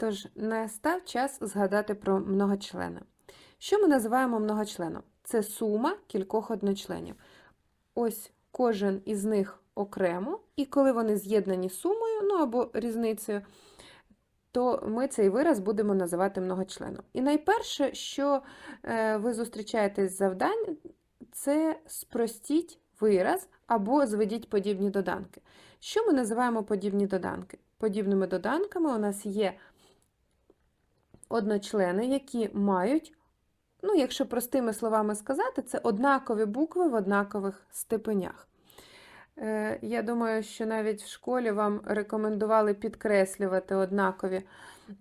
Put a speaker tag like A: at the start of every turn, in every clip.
A: Тож настав час згадати про многочлени. Що ми називаємо многочленом? Це сума кількох одночленів. Ось кожен із них окремо, і коли вони з'єднані сумою, ну або різницею, то ми цей вираз будемо називати многочленом. І найперше, що е, ви зустрічаєте з завдань, це спростіть вираз або зведіть подібні доданки. Що ми називаємо подібні доданки? Подібними доданками у нас є одночлени, які мають, ну, якщо простими словами сказати, це однакові букви в однакових степенях. Е, Я думаю, що навіть в школі вам рекомендували підкреслювати однакові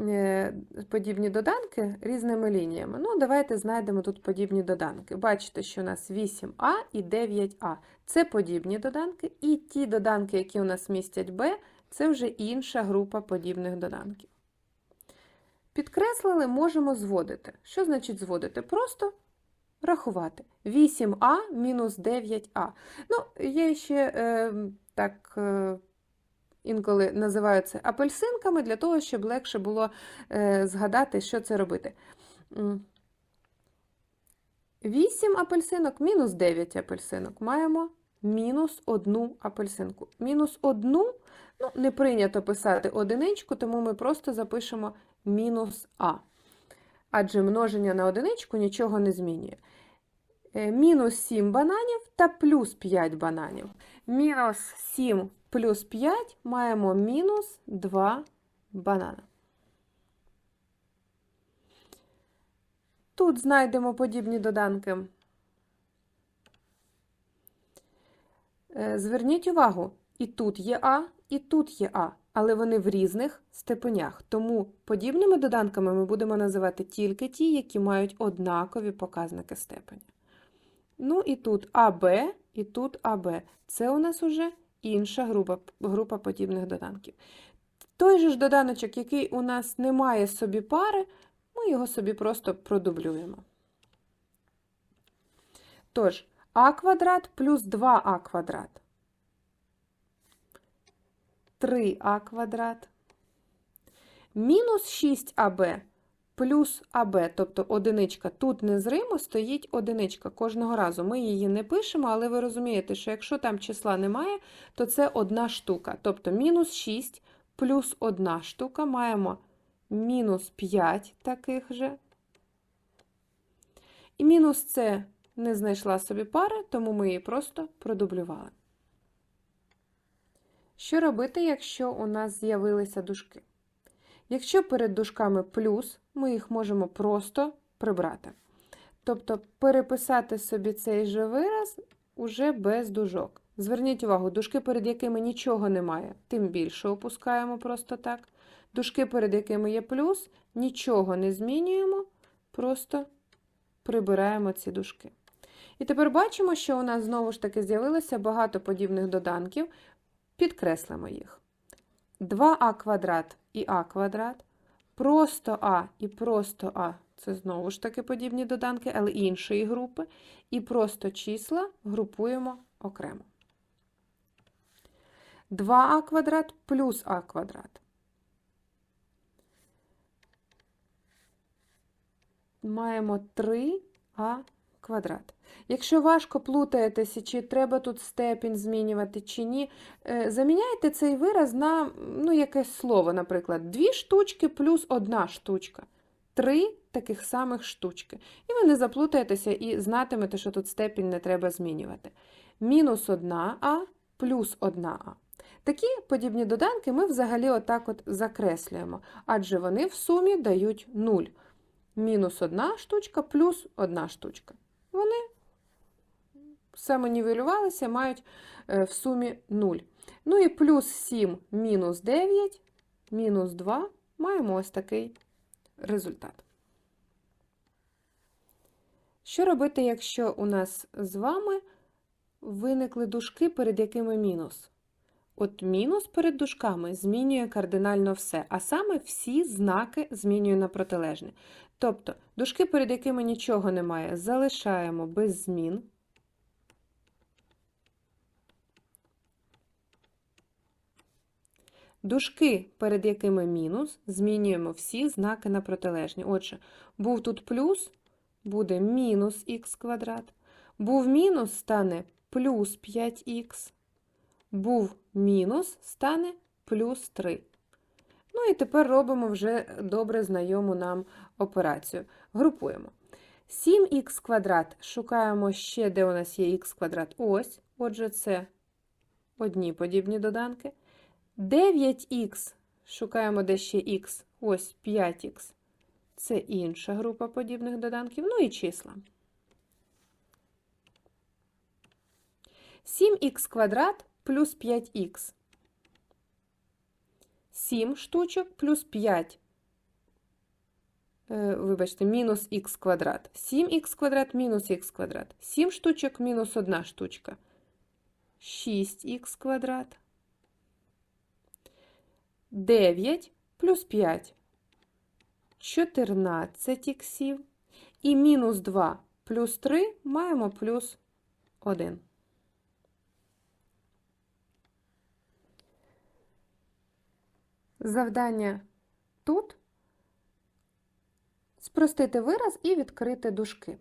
A: е, подібні доданки різними лініями. Ну, давайте знайдемо тут подібні доданки. Бачите, що у нас 8а і 9а. Це подібні доданки, і ті доданки, які у нас містять b, це вже інша група подібних доданків. Підкреслили, можемо зводити. Що значить зводити? Просто рахувати. 8а мінус 9а. Ну, я ще е, так е, інколи називаю це апельсинками, для того, щоб легше було е, згадати, що це робити. 8 апельсинок мінус 9 апельсинок. Маємо мінус одну апельсинку. Мінус одну, ну, не прийнято писати одиничку, тому ми просто запишемо мінус А. Адже множення на одиничку нічого не змінює. Е, Мінус 7 бананів та плюс 5 бананів. Мінус 7 плюс 5 маємо мінус 2 банана. Тут знайдемо подібні доданки. Е, Зверніть увагу, і тут є А, і тут є А, але вони в різних степенях. Тому подібними доданками ми будемо називати тільки ті, які мають однакові показники степеня. Ну і тут АБ, і тут АБ. Це у нас уже інша група, група подібних доданків. Той же ж доданочок, який у нас не має собі пари, ми його собі просто продублюємо. Тож, а квадрат плюс 2а квадрат. 3а квадрат. Мінус 6аб плюс АБ, тобто одиничка. Тут незримо стоїть одиничка. Кожного разу ми її не пишемо, але ви розумієте, що якщо там числа немає, то це одна штука. Тобто мінус 6 плюс одна штука маємо мінус 5 таких же. І мінус це не знайшла собі пари, тому ми її просто продублювали. Що робити, якщо у нас з'явилися дужки? Якщо перед дужками плюс, ми їх можемо просто прибрати. Тобто переписати собі цей же вираз уже без дужок. Зверніть увагу, дужки, перед якими нічого немає, тим більше опускаємо просто так. Дужки, перед якими є плюс, нічого не змінюємо, просто прибираємо ці дужки. І тепер бачимо, що у нас знову ж таки з'явилося багато подібних доданків. Підкреслимо їх. 2а квадрат і а квадрат, просто а і просто а це знову ж таки подібні доданки, але іншої групи. І просто числа групуємо окремо. 2а квадрат плюс а квадрат. Маємо 3а квадрат. Якщо важко плутаєтеся, чи треба тут степінь змінювати, чи ні, е, заміняйте цей вираз на ну, якесь слово, наприклад, дві штучки плюс одна штучка. Три таких самих штучки. І ви не заплутаєтеся і знатимете, що тут степінь не треба змінювати. Мінус 1а плюс 1а. Такі подібні доданки ми взагалі отак от закреслюємо, адже вони в сумі дають 0. Мінус 1 штучка плюс 1 штучка. Вони самонівелювалися, мають е, в сумі 0. Ну і плюс 7 мінус 9, мінус 2 маємо ось такий результат. Що робити, якщо у нас з вами виникли дужки, перед якими мінус? От мінус перед дужками змінює кардинально все, а саме всі знаки змінює на протилежне. Тобто, дужки, перед якими нічого немає, залишаємо без змін. Дужки, перед якими мінус, змінюємо всі знаки на протилежні. Отже, був тут плюс, буде мінус х квадрат. Був мінус, стане плюс 5х. Був мінус, стане плюс 3. Ну і тепер робимо вже добре знайому нам операцію. Групуємо. 7х квадрат шукаємо ще, де у нас є х квадрат. Ось. Отже, це одні подібні доданки. 9х шукаємо, де ще х. Ось 5х. Це інша група подібних доданків. Ну і числа. 7х квадрат плюс 5х. 7 штучок плюс 5. Е, Вибачте, мінус х квадрат. 7х квадрат мінус х квадрат. 7 штучок мінус 1 штучка. 6х квадрат. 9 плюс 5. 14 іксів. І мінус 2 плюс 3 маємо плюс 1. Завдання тут спростити вираз і відкрити дужки.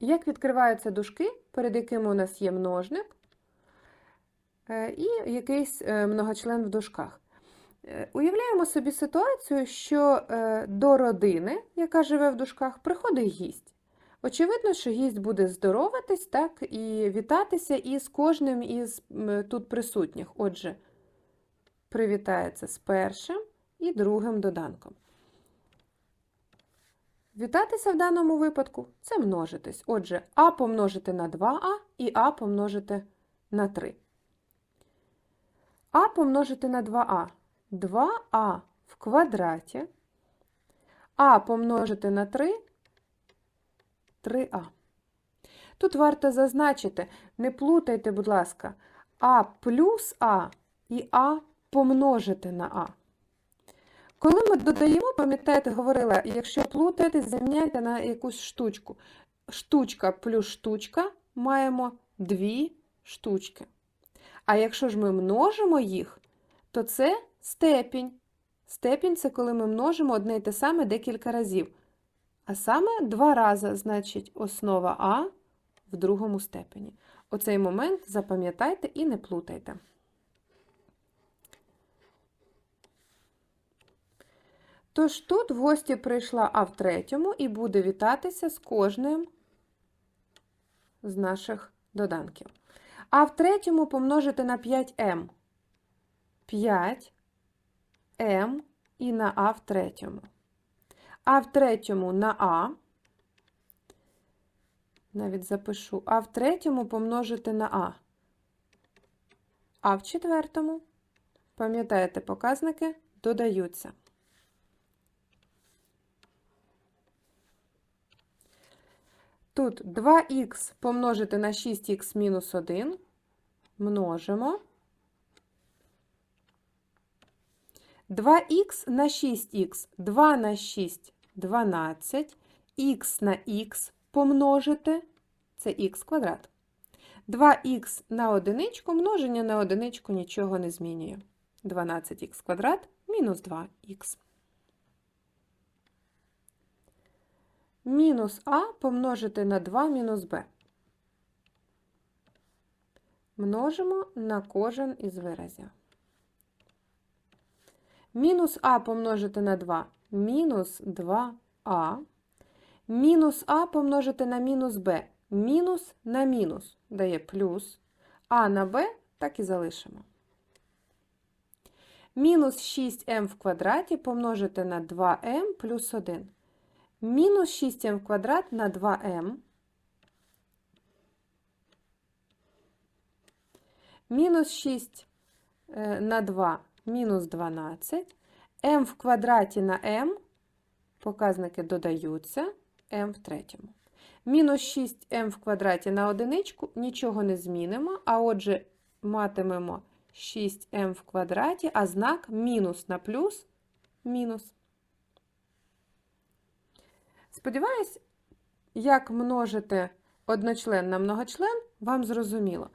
A: Як відкриваються дужки, перед якими у нас є множник е, і якийсь е, многочлен в дужках. Е, Уявляємо собі ситуацію, що до родини, яка живе в дужках, приходить гість. Очевидно, що гість буде здороватись так, і вітатися із кожним із тут присутніх. Отже, привітається з першим і другим доданком. Вітатися в даному випадку це множитись. Отже, а помножити на 2а і а помножити на 3. А помножити на 2а. 2а в квадраті. А помножити на 3 3а. Тут варто зазначити, не плутайте, будь ласка, а плюс а і а помножити на а. Коли ми додаємо, пам'ятаєте, говорила, якщо плутаєте, заміняйте на якусь штучку. Штучка плюс штучка маємо дві штучки. А якщо ж ми множимо їх, то це степінь. Степінь це коли ми множимо одне й те саме декілька разів. А саме два рази, значить, основа А в другому степені. Оцей момент запам'ятайте і не плутайте. Тож тут в гості прийшла А в третьому і буде вітатися з кожним з наших доданків. А в третьому помножити на 5М. 5М і на А в третьому. А в третьому на А. Навіть запишу. А в третьому помножити на А. А в четвертому, пам'ятаєте, показники додаються. Тут 2х помножити на 6х мінус 1. Множимо. 2х на 6х. 2 на 6 12. х на х помножити. Це х квадрат. 2х на одиничку, множення на одиничку нічого не змінює. 12х квадрат мінус 2х. Мінус а помножити на 2 мінус b. Множимо на кожен із виразів. Мінус а помножити на 2 мінус 2а. Мінус а помножити на мінус b. Мінус на мінус дає плюс. А на b так і залишимо. Мінус 6m в квадраті помножити на 2m плюс 1. Мінус 6m в квадрат на 2m. Мінус 6 е, на 2 мінус 12. m в квадраті на m. Показники додаються. m в третьому. Мінус 6m в квадраті на одиничку нічого не змінимо, а отже, матимемо 6m в квадраті, а знак мінус на плюс мінус. Сподіваюсь, як множити одночлен на многочлен, вам зрозуміло.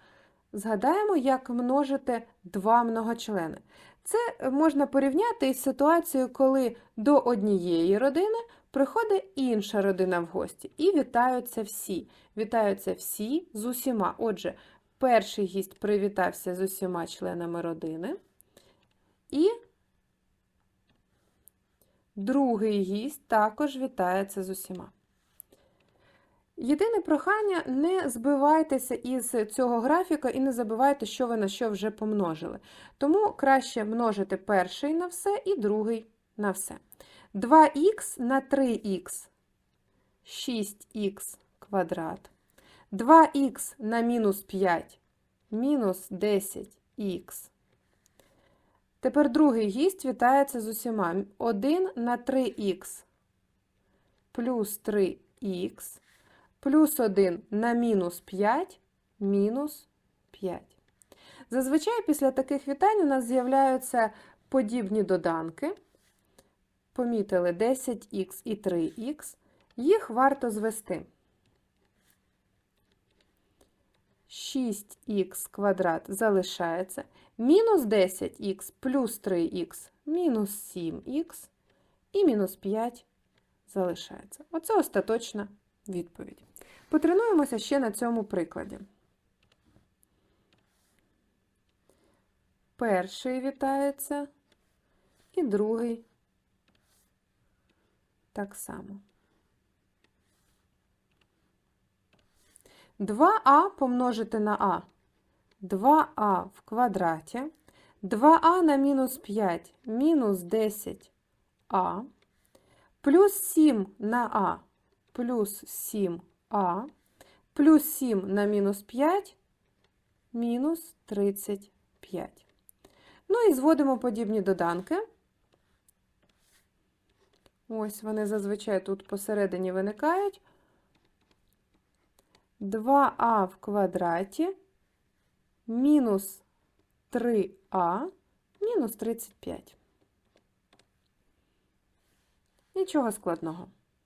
A: Згадаємо, як множити два многочлени. Це можна порівняти із ситуацією, коли до однієї родини приходить інша родина в гості. І вітаються всі. Вітаються всі з усіма. Отже, перший гість привітався з усіма членами родини. І другий гість також вітається з усіма. Єдине прохання, не збивайтеся із цього графіка і не забувайте, що ви на що вже помножили. Тому краще множити перший на все і другий на все. 2х на 3х 6х квадрат. 2х на мінус 5 мінус 10х. Тепер другий гість вітається з усіма. 1 на 3х плюс 3х плюс 1 на мінус 5 мінус 5. Зазвичай після таких вітань у нас з'являються подібні доданки. Помітили 10х і 3х. Їх варто звести. 6х квадрат залишається. Мінус 10х плюс 3х мінус 7х і мінус 5 залишається. Оце остаточна відповідь. Потренуємося ще на цьому прикладі. Перший вітається і другий так само. 2а помножити на а. 2а в квадраті. 2а на мінус 5 мінус 10а. Плюс 7 на а плюс 7а. Плюс 7 на мінус 5 мінус 35. Ну і зводимо подібні доданки. Ось вони зазвичай тут посередині виникають. 2а в квадраті мінус 3а мінус 35. Нічого складного.